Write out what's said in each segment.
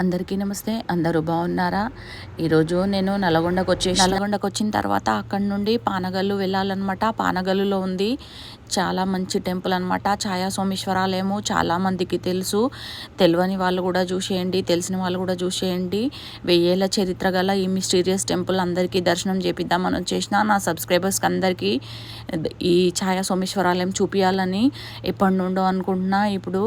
అందరికీ నమస్తే. అందరూ బాగున్నారా? ఈరోజు నేను నల్గొండకు వచ్చి నల్గొండకు వచ్చిన తర్వాత అక్కడ నుండి పానగల్లు వెళ్ళాలన్నమాట. పానగల్లులో ఉంది. చాలా మంచి టెంపుల్ అనమాట ఛాయా సోమేశ్వరాలయము చాలా మందికి తెలుసు. తెలియని వాళ్ళు కూడా చూసేయండి తెలిసిన వాళ్ళు కూడా చూసేయండి. వెయ్యేళ్ళ చరిత్ర గల ఈ మిస్టీరియస్ టెంపుల్ అందరికీ దర్శనం చేపిద్దామని వచ్చేసిన నా సబ్స్క్రైబర్స్కి అందరికీ ఈ ఛాయా సోమేశ్వరాలయం చూపించాలని ఎప్పటి నుండో అనుకుంటున్నా. ఇప్పుడు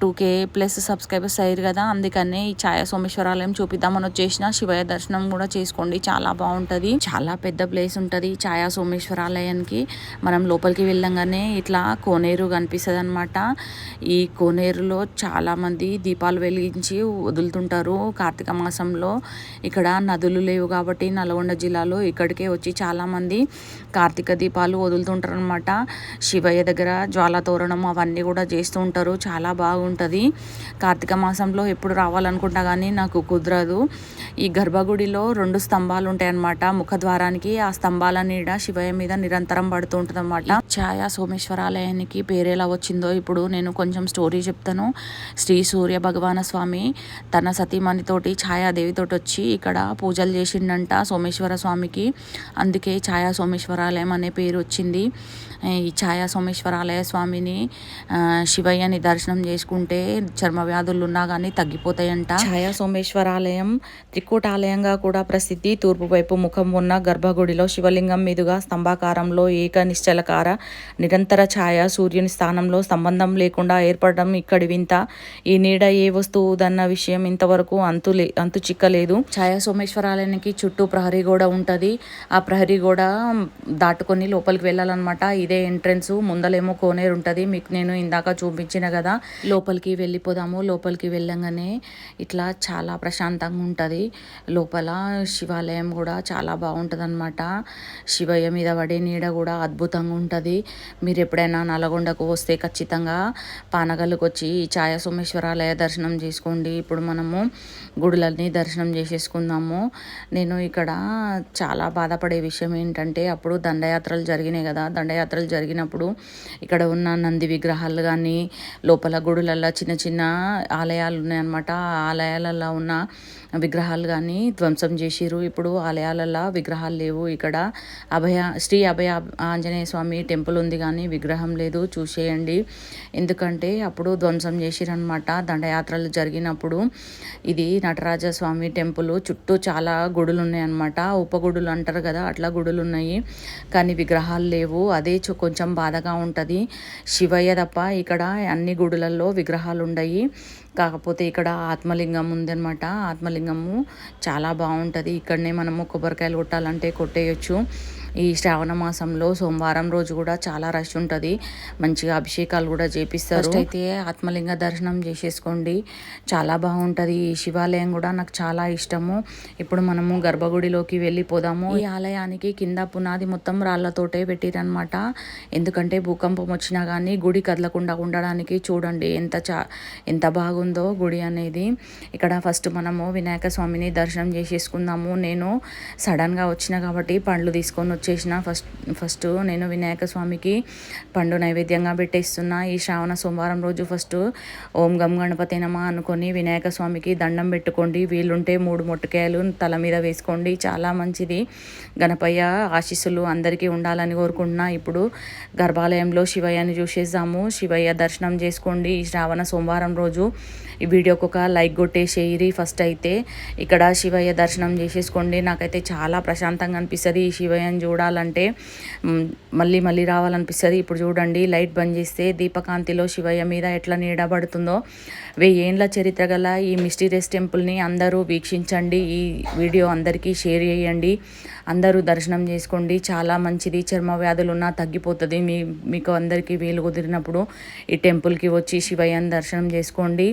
టూ కే ప్లస్ సబ్స్క్రైబర్స్ అయ్యారు కదా అందుకనే ఈ ఛాయా సోమేశ్వరాలయం చూపిద్దామని వచ్చేసిన. శివయ్య దర్శనం కూడా చేసుకోండి చాలా బాగుంటుంది. చాలా పెద్ద ప్లేస్ ఉంటుంది ఛాయా సోమేశ్వరాలయానికి మనం లోపలికి వెళ్ళంగానే ఇట్లా కోనేరు కనిపిస్తుంది అనమాట ఈ కోనేరులో చాలామంది దీపాలు వెలిగించి వదులుతుంటారు. కార్తీక మాసంలో ఇక్కడ నదులు లేవు కాబట్టి నల్గొండ జిల్లాలో ఇక్కడికే వచ్చి చాలామంది కార్తీక దీపాలు వదులుతుంటారు అనమాట శివయ్య దగ్గర జ్వాల తోరణం అవన్నీ కూడా చేస్తూ ఉంటారు. చాలా బాగుంటుంది. కార్తీక మాసంలో ఎప్పుడు రావాలనుకుంటా కానీ నాకు కుదరదు. ఈ గర్భగుడిలో రెండు స్తంభాలు ఉంటాయి అన్నమాట ముఖద్వారానికి ఆ స్తంభాల నీడ శివయ్య మీద నిరంతరం పడుతూ ఉంటుంది అనమాట ఛాయా సోమేశ్వరాలయానికి పేరు ఎలా వచ్చిందో ఇప్పుడు నేను కొంచెం స్టోరీ చెప్తాను. శ్రీ సూర్య భగవాన స్వామి తన సతీమణితోటి ఛాయాదేవితోటి వచ్చి ఇక్కడ పూజలు చేసిండంట సోమేశ్వర స్వామికి. అందుకే ఛాయా సోమేశ్వరాలయం అనే పేరు వచ్చింది. ఈ ఛాయా సోమేశ్వరాలయ స్వామిని శివయ్యని దర్శనం చేసుకుంటే చర్మ వ్యాధులు ఉన్నా కానీ తగ్గిపోతాయంట. ఛాయా సోమేశ్వరాలయం త్రికూటాలయంగా కూడా ప్రసిద్ధి. తూర్పు వైపు ముఖం ఉన్న గర్భగుడిలో శివలింగం మీదుగా స్తంభాకారంలో ఏక నిశ్చలకార నిరంతర ఛాయ సూర్యుని స్థానంలో సంబంధం లేకుండా ఏర్పడడం ఇక్కడి వింత. ఈ నీడ ఏ వస్తువుదన్న విషయం ఇంతవరకు అంతు అంతు చిక్కలేదు. ఛాయా సోమేశ్వరాలయానికి చుట్టూ ప్రహరీ గోడ ఉంటుంది. ఆ ప్రహరీ గోడ దాటుకొని లోపలికి వెళ్ళాలన్నమాట. ఇదే ఎంట్రన్స్. ముందలేమో కోనేరు ఉంటుంది. మీకు నేను ఇందాక చూపించిన కదా. లోపలికి వెళ్ళిపోదాము. లోపలికి వెళ్ళంగానే ఇట్లా చాలా ప్రశాంతంగా ఉంటుంది. లోపల శివాలయం కూడా చాలా బాగుంటుంది అనమాట శివయ్య మీద పడే నీడ కూడా అద్భుతంగా ఉంటుంది. మీరు ఎప్పుడైనా నల్గొండకు వస్తే ఖచ్చితంగా పానగల్లుకు వచ్చి ఛాయ సోమేశ్వరాలయ దర్శనం చేసుకోండి. ఇప్పుడు మనము గుడులన్నీ దర్శనం చేసేసుకుందాము. నేను ఇక్కడ చాలా బాధపడే విషయం ఏంటంటే అప్పుడు దండయాత్రలు జరిగినాయి కదా. దండయాత్రలు జరిగినప్పుడు ఇక్కడ ఉన్న నంది విగ్రహాలు కానీ లోపల గుడులల్లో చిన్న చిన్న ఆలయాలు ఉన్నాయన్నమాట. ఆ ఆలయాలలో ఉన్న విగ్రహాలు కానీ ధ్వంసం చేసిరు ఇప్పుడు ఆలయాలలో విగ్రహాలు లేవు. ఇక్కడ అభయ శ్రీ అభయ ఆంజనేయ స్వామి టెంపుల్ ఉంది కానీ విగ్రహం లేదు. చూసేయండి. ఎందుకంటే అప్పుడు ధ్వంసం చేసిరనమాట దండయాత్రలు జరిగినప్పుడు ఇది నటరాజ స్వామి టెంపుల్. చుట్టూ చాలా గుడులు ఉన్నాయన్నమాట ఉపగుడులు అంటారు కదా అట్లా గుడులు ఉన్నాయి కానీ విగ్రహాలు లేవు. అదే కొంచెం బాధగా ఉంటుంది. శివయ్య తప్ప ఇక్కడ అన్ని గుడులలో విగ్రహాలు ఉండయి కాకపోతే ఇక్కడ ఆత్మలింగం ఉందన్నమాట. ఆత్మలింగము చాలా బాగుంటుంది. ఇక్కడనే మనము కొబ్బరికాయలు కొట్టాలంటే కొట్టేయచ్చు. ఈ శ్రావణ మాసంలో సోమవారం రోజు కూడా చాలా రష్ ఉంటుంది. మంచిగా అభిషేకాలు కూడా చేపిస్తారు. అయితే ఆత్మలింగ దర్శనం చేసేసుకోండి. చాలా బాగుంటుంది. ఈ శివాలయం కూడా నాకు చాలా ఇష్టము. ఇప్పుడు మనము గర్భగుడిలోకి వెళ్ళిపోదాము. ఈ ఆలయానికి కింద పునాది మొత్తం రాళ్ళతోటే పెట్టిరనమాట ఎందుకంటే భూకంపం వచ్చినా కానీ గుడి కదలకుండా ఉండడానికి చూడండి ఎంత చా ఎంత బాగుందో గుడి అనేది. ఇక్కడ ఫస్ట్ మనము వినాయక స్వామిని దర్శనం చేసేసుకుందాము. నేను సడన్గా వచ్చిన కాబట్టి పండ్లు తీసుకొని వచ్చేసిన ఫస్ట్ ఫస్ట్ నేను వినాయక స్వామికి పండు నైవేద్యంగా పెట్టేస్తున్నా. ఈ శ్రావణ సోమవారం రోజు ఫస్ట్ ఓం గం గణపతి నమ అనుకొని వినాయక స్వామికి దండం పెట్టుకోండి. వీలుంటే మూడు మొట్టకాయలు తల మీద వేసుకోండి. చాలా మంచిది. గణపయ్య ఆశీస్సులు అందరికీ ఉండాలని కోరుకుంటున్నా. ఇప్పుడు గర్భాలయంలో శివయ్యని చూసేద్దాము. శివయ్య దర్శనం చేసుకోండి. ఈ శ్రావణ సోమవారం రోజు ఈ వీడియోకి ఒక లైక్ కొట్టేసేయిరి ఫస్ట్ అయితే. ఇక్కడ శివయ్య దర్శనం చేసేసుకోండి. నాకైతే చాలా ప్రశాంతంగా అనిపిస్తుంది ఈ శివయ్యని చూడాలంటే మళ్ళీ మళ్ళీ రావాలనిపిస్తుంది. ఇప్పుడు చూడండి లైట్ బంద్ చేస్తే దీపకాంతిలో శివయ్య మీద ఎట్లా నీడబడుతుందో. వెయ్యేండ్ల చరిత్ర గల ఈ మిస్టీరియస్ టెంపుల్ని అందరూ వీక్షించండి. ఈ వీడియో అందరికీ షేర్ చేయండి. అందరూ దర్శనం చేసుకోండి. చాలా మంచిది. చర్మ వ్యాధులు ఉన్నా తగ్గిపోతుంది. మీ మీకు అందరికీ వీలు కుదిరినప్పుడు ఈ టెంపుల్కి వచ్చి శివయ్యని దర్శనం చేసుకోండి.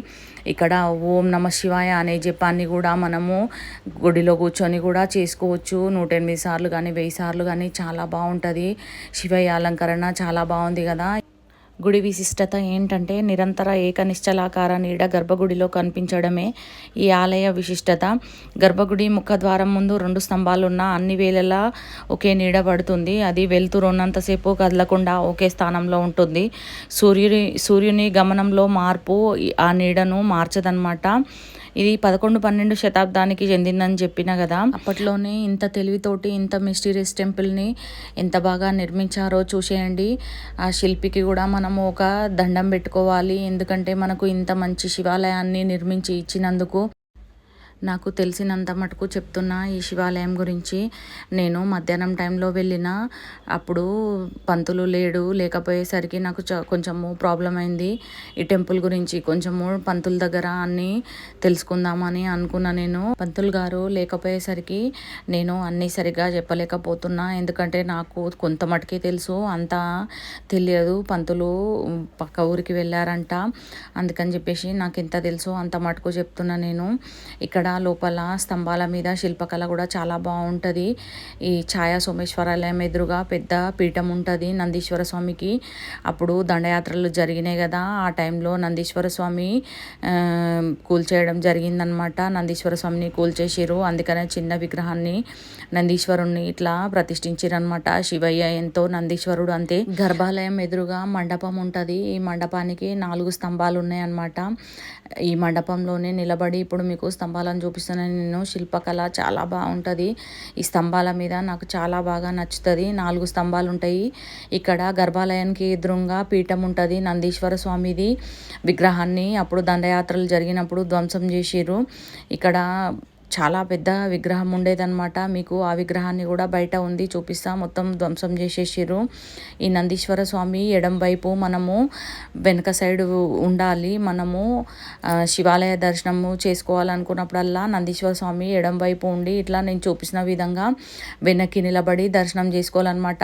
ఇక్కడ ఓం నమ శివాయ అనే జపాన్ని కూడా మనము గుడిలో కూర్చొని కూడా చేసుకోవచ్చు. నూట ఎనిమిది సార్లు కానీ వెయ్యి సార్లు కానీ చాలా బాగుంటుంది. శివయ్య అలంకరణ చాలా బాగుంది కదా. గుడి విశిష్టత ఏంటంటే నిరంతర ఏకనిశ్చలాకార నీడ గర్భగుడిలో కనిపించడమే ఈ ఆలయ విశిష్టత. గర్భగుడి ముఖద్వారం ముందు రెండు స్తంభాలు ఉన్న అన్ని వేళలా ఒకే నీడ పడుతుంది. అది వెలుతురు ఉన్నంతసేపు కదలకుండా ఒకే స్థానంలో ఉంటుంది. సూర్యుని సూర్యుని గమనంలో మార్పు ఆ నీడను మార్చదనమాట ఇది పదకొండు పన్నెండు శతాబ్దానికి చెందిందని చెప్పిన కదా. అప్పట్లోనే ఇంత తెలివితోటి ఇంత మిస్టీరియస్ టెంపుల్ని ఎంత బాగా నిర్మించారో చూసేయండి. ఆ శిల్పికి కూడా మనము ఒక దండం పెట్టుకోవాలి. ఎందుకంటే మనకు ఇంత మంచి శివాలయాన్ని నిర్మించి ఇచ్చినందుకు నాకు తెలిసినంత మటుకు చెప్తున్నా ఈ శివాలయం గురించి నేను మధ్యాహ్నం టైంలో వెళ్ళిన అప్పుడు పంతులు లేడు లేకపోయేసరికి నాకు చ కొంచెము ప్రాబ్లం అయింది. ఈ టెంపుల్ గురించి కొంచెము పంతుల దగ్గర అన్నీ తెలుసుకుందామని అనుకున్నా నేను. పంతులు గారు లేకపోయేసరికి నేను అన్నీ సరిగ్గా చెప్పలేకపోతున్నా. ఎందుకంటే నాకు కొంత మటుకే తెలుసు అంతా తెలియదు. పంతులు పక్క ఊరికి వెళ్ళారంట. అందుకని చెప్పేసి నాకు ఎంత తెలుసు అంత మటుకు చెప్తున్నా నేను. ఇక్కడ లోపల స్తంభాల మీద శిల్పకళ కూడా చాలా బాగుంటుంది. ఈ ఛాయా సోమేశ్వరాలయం ఎదురుగా పెద్ద పీఠం ఉంటుంది నందీశ్వర స్వామికి. అప్పుడు దండయాత్రలు జరిగినాయి కదా. ఆ టైంలో నందీశ్వర స్వామి కూల్చేయడం జరిగిందనమాట నందీశ్వర స్వామిని కూల్చేసిరు అందుకనే చిన్న విగ్రహాన్ని నందీశ్వరుణ్ణి ఇట్లా ప్రతిష్ఠించిరనమాట శివయ్య ఎంతో నందీశ్వరుడు అంతే. గర్భాలయం ఎదురుగా మండపం ఉంటుంది. ఈ మండపానికి నాలుగు స్తంభాలు ఉన్నాయన్నమాట ఈ మండపంలోనే నిలబడి ఇప్పుడు మీకు స్తంభాలను చూపిస్తున్నాను నేను. శిల్పకళ చాలా బాగుంటుంది. ఈ స్తంభాల మీద నాకు చాలా బాగా నచ్చుతుంది. నాలుగు స్తంభాలు ఉంటాయి ఇక్కడ గర్భాలయానికి ఎదురుగా పీఠం ఉంటుంది నందీశ్వర స్వామిది విగ్రహాన్ని. అప్పుడు దండయాత్రలు జరిగినప్పుడు ధ్వంసం చేసిర్రు. ఇక్కడ చాలా పెద్ద విగ్రహం ఉండేదన్నమాట. మీకు ఆ విగ్రహాన్ని కూడా బయట ఉంది చూపిస్తా. మొత్తం ధ్వంసం చేసేసారు ఈ నందీశ్వర స్వామి ఎడం వైపు మనము వెనక సైడ్ ఉండాలి. మనము శివాలయ దర్శనము చేసుకోవాలనుకున్నప్పుడల్లా నందీశ్వర స్వామి ఎడం వైపు ఉండి ఇట్లా నేను చూపించిన విధంగా వెనక్కి నిలబడి దర్శనం చేసుకోవాలన్నమాట.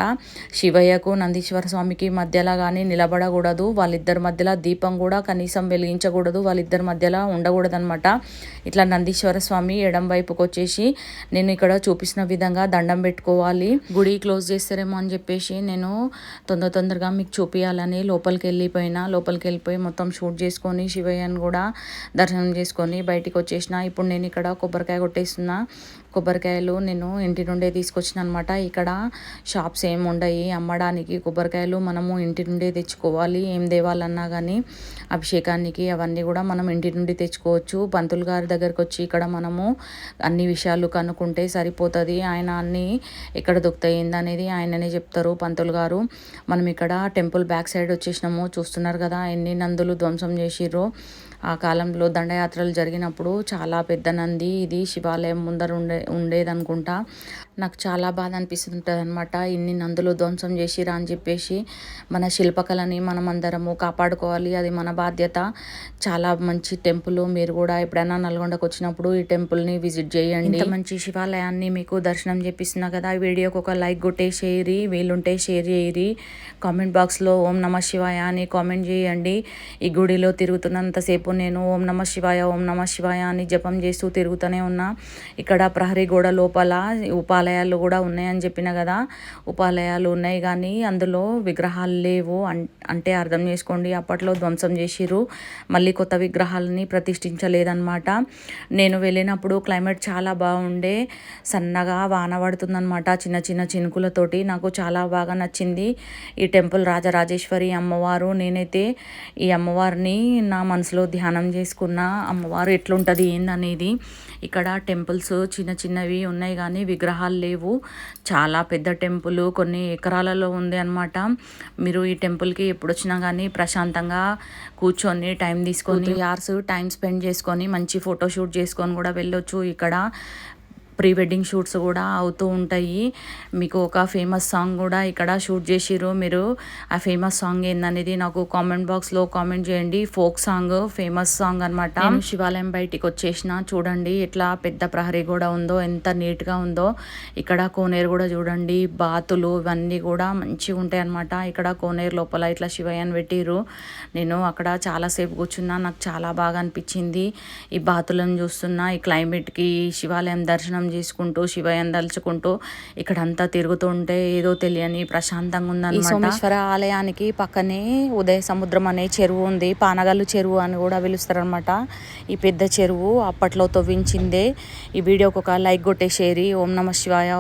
శివయ్యకు నందీశ్వర స్వామికి మధ్యలో కానీ నిలబడకూడదు. వాళ్ళిద్దరి మధ్యలో దీపం కూడా కనీసం వెలిగించకూడదు. వాళ్ళిద్దరి మధ్యలో ఉండకూడదు అనమాట ఇట్లా నందీశ్వర స్వామి ఎడం వైపుకి వచ్చేసి నేను ఇక్కడ చూపిస్తున్న విధంగా దండం పెట్టుకోవాలి. గుడి క్లోజ్ చేస్తారేమో అని చెప్పేసి నేను తొందర తొందరగా మీకు చూపించాలని లోపలికి వెళ్ళిపోయినా లోపలికి వెళ్ళిపోయి మొత్తం షూట్ చేసుకొని శివయ్యను కూడా దర్శనం చేసుకొని బయటికి వచ్చేసిన ఇప్పుడు నేను ఇక్కడ కొబ్బరికాయ కొట్టేస్తున్నా. కొబ్బరికాయలు నేను ఇంటి నుండే తీసుకొచ్చిన అనమాట ఇక్కడ షాప్స్ ఏమి ఉండయి. అమ్మడానికి కొబ్బరికాయలు మనము ఇంటి నుండే తెచ్చుకోవాలి. ఏం దేవాలన్నా కానీ అభిషేకానికి అవన్నీ కూడా మనం ఇంటి నుండి తెచ్చుకోవచ్చు. పంతులు గారి దగ్గరకు వచ్చి ఇక్కడ మనము అన్ని విషయాలు కనుక్కుంటే సరిపోతుంది. ఆయన అన్ని ఎక్కడ దొక్కుతాయింది అనేది ఆయననే చెప్తారు పంతులు గారు. మనం ఇక్కడ టెంపుల్ బ్యాక్ సైడ్ వచ్చేసినాము. చూస్తున్నారు కదా ఎన్ని నందులు ధ్వంసం చేసిర్రో. ఆ కాలంలో దండయాత్రలు జరిగినప్పుడు చాలా పెద్ద నంది. ఇది శివాలయం ముందర ఉండే ఉండేదనుకుంటా. నాకు చాలా బాధ అనిపిస్తుంటుంది అనమాట ఇన్ని నందులు ధ్వంసం చేసిరా అని చెప్పేసి మన శిల్పకళని మనం అందరము కాపాడుకోవాలి. అది మన బాధ్యత. చాలా మంచి టెంపుల్. మీరు కూడా ఎప్పుడైనా నల్గొండకు వచ్చినప్పుడు ఈ టెంపుల్ని విజిట్ చేయండి. మంచి శివాలయాన్ని మీకు దర్శనం చేపిస్తున్నా కదా. ఈ వీడియోకి ఒక లైక్ కొట్టేసేయరి వీలుంటే షేర్ చేయరి కామెంట్ బాక్స్లో ఓం నమ శివాయ అని కామెంట్ చేయండి. ఈ గుడిలో తిరుగుతున్నంతసేపు నేను ఓం నమ శివాయ ఓం నమ శివాయ అని జపం చేస్తూ తిరుగుతూనే ఉన్నా. ఇక్కడ ప్రహ గోడ లోపల ఉపాలయాలు కూడా ఉన్నాయని చెప్పిన కదా ఉపాలయాలు ఉన్నాయి కానీ అందులో విగ్రహాలు లేవు అంటే అర్థం చేసుకోండి. అప్పట్లో ధ్వంసం చేసిరు మళ్ళీ కొత్త విగ్రహాలని ప్రతిష్ఠించలేదన్నమాట. నేను వెళ్ళినప్పుడు క్లైమేట్ చాలా బాగుండే సన్నగా వాన పడుతుందన్నమాట. చిన్న చిన్న చినుకులతోటి నాకు చాలా బాగా నచ్చింది ఈ టెంపుల్ రాజరాజేశ్వరి అమ్మవారు. నేనైతే ఈ అమ్మవారిని నా మనసులో ధ్యానం చేసుకున్న అమ్మవారు ఎట్లుంటుంది ఏందనేది ఇక్కడ టెంపుల్స్ చిన్న చిన్నవి ఉన్నాయి కానీ విగ్రహాలు లేవు. చాలా పెద్ద టెంపుల్ కొన్ని ఎకరాలలో ఉంది అనమాట మీరు ఈ టెంపుల్కి ఎప్పుడు వచ్చినా కానీ ప్రశాంతంగా కూర్చొని టైం తీసుకొని యార్స్ టైం స్పెండ్ చేసుకొని మంచి ఫోటోషూట్ చేసుకొని కూడా వెళ్ళొచ్చు ఇక్కడ. ప్రీ వెడ్డింగ్ షూట్స్ కూడా అవుతూ ఉంటాయి. మీకు ఒక ఫేమస్ సాంగ్ కూడా ఇక్కడ షూట్ చేసిర్రు మీరు. ఆ ఫేమస్ సాంగ్ ఏందనేది నాకు కామెంట్ బాక్స్లో కామెంట్ చేయండి. ఫోక్ సాంగ్ ఫేమస్ సాంగ్ అనమాట శివాలయం బయటికి వచ్చేసిన చూడండి ఎట్లా పెద్ద ప్రహరీ కూడా ఉందో ఎంత నీట్గా ఉందో. ఇక్కడ కోనేరు కూడా చూడండి బాతులు ఇవన్నీ కూడా మంచిగా ఉంటాయి అనమాట ఇక్కడ కోనేరు లోపల ఇట్లా శివయ్యని పెట్టిర్రు. నేను అక్కడ చాలాసేపు కూర్చున్నా నాకు చాలా బాగా అనిపించింది. ఈ బాతులను చూస్తున్నా ఈ క్లైమేట్కి శివాలయం దర్శనం దర్శనం చేసుకుంటూ శివయ్యను తలుచుకుంటూ ఇక్కడ అంతా తిరుగుతుంటే ఏదో తెలియని ప్రశాంతంగా ఉందన్నమాట. సోమేశ్వర ఆలయానికి పక్కనే ఉదయ సముద్రం అనే చెరువు ఉంది. పానగల్లు చెరువు అని కూడా పిలుస్తారనమాట ఈ పెద్ద చెరువు అప్పట్లో తవ్వించిందే. ఈ వీడియోకి ఒక లైక్ కొట్టేసేరి. ఓం నమ శివాయ